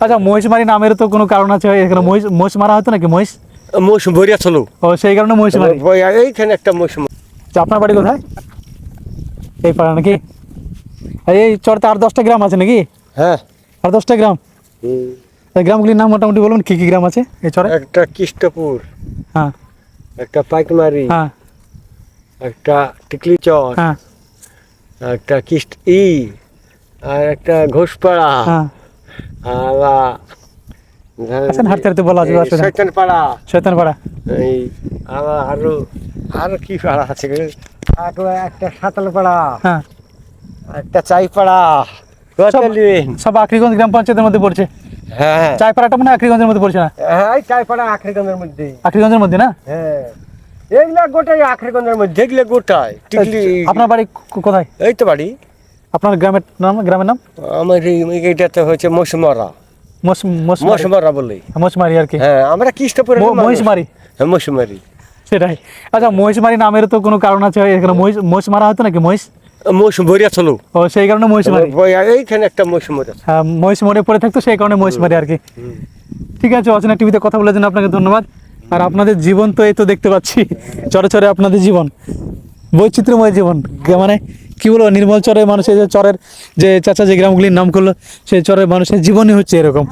আচ্ছা মহিষ মারি নামের তো কোনো কারণ আছে এখানে মহিষ মহিষ মারা হতো নাকি মহিষ? মৌসুম ভরিয়া চলো। ও সেই কারণে মহিষমারি এইখানে একটা মৌসুম আচ্ছা, আপনার বাড়ি কোথায়? এই পাড়া নাকি? এই চরতে আর দশটা গ্রাম আছে নাকি? হ্যাঁ। আর দশটা গ্রাম? এই গ্রামগুলির নাম মোটামুটি বলুন কি কি গ্রাম আছে এই চরে? একটা কৃষ্টপুর হ্যাঁ। একটা পাইকমারি হ্যাঁ। একটা টিকলি চর হ্যাঁ। একটা কিস্ট ই আর একটা ঘোষপাড়া হ্যাঁ। আচ্ছা, হাঁটতে হাঁটতে বলা যাবে, অসুবিধা নেই। পাড়া শৈতান পাড়া এই আবার আরও আরও কি পাড়া আছে আরও একটা সাতাল পাড়া হ্যাঁ। একটা চাই পাড়া সব- গ্রাম পঞ্চায়েতের মধ্যে পড়ছে। হ্যাঁ। মনে মধ্যে পড়ছে না? হ্যাঁ মধ্যে। মধ্যে না? হ্যাঁ। গোটাই আখরিগঞ্জের মধ্যে। এগুলো টিকলি আপনার বাড়ি কোথায়? এই তো বাড়ি। আপনার গ্রামের নাম গ্রামের নাম? আমার এই এইটাতে হচ্ছে মৌসুমারা। মোস মোস মৌসুমারা বলি। মোসমারি আর কি। হ্যাঁ আমরা মানুষ। মহিষমারি। হ্যাঁ মৌসুমারি। সেটাই। আচ্ছা মহিষমারি নামের তো কোনো কারণ আছে? এখানে মহিষ মহিষ মারা হতো নাকি মহিষ? মৌসুম ভরিয়া চলো ও সেই কারণে মহিষমারি। এইখানে একটা হ্যাঁ মহিষ মরে পড়ে থাকতো সেই কারণে মহিষমারি আর কি। ঠিক আছে অচেনা টিভিতে কথা বলার জন্য আপনাকে ধন্যবাদ। আর আপনাদের জীবন তো এই তো দেখতে পাচ্ছি। চরে চরে আপনাদের জীবন। বৈচিত্র্যময় জীবন। মানে? কি বলব, নির্মল চরের মানুষের যে চরের যে চাচা যে গ্রামগুলির নাম করল, সেই চরের মানুষের জীবনই হচ্ছে এরকম।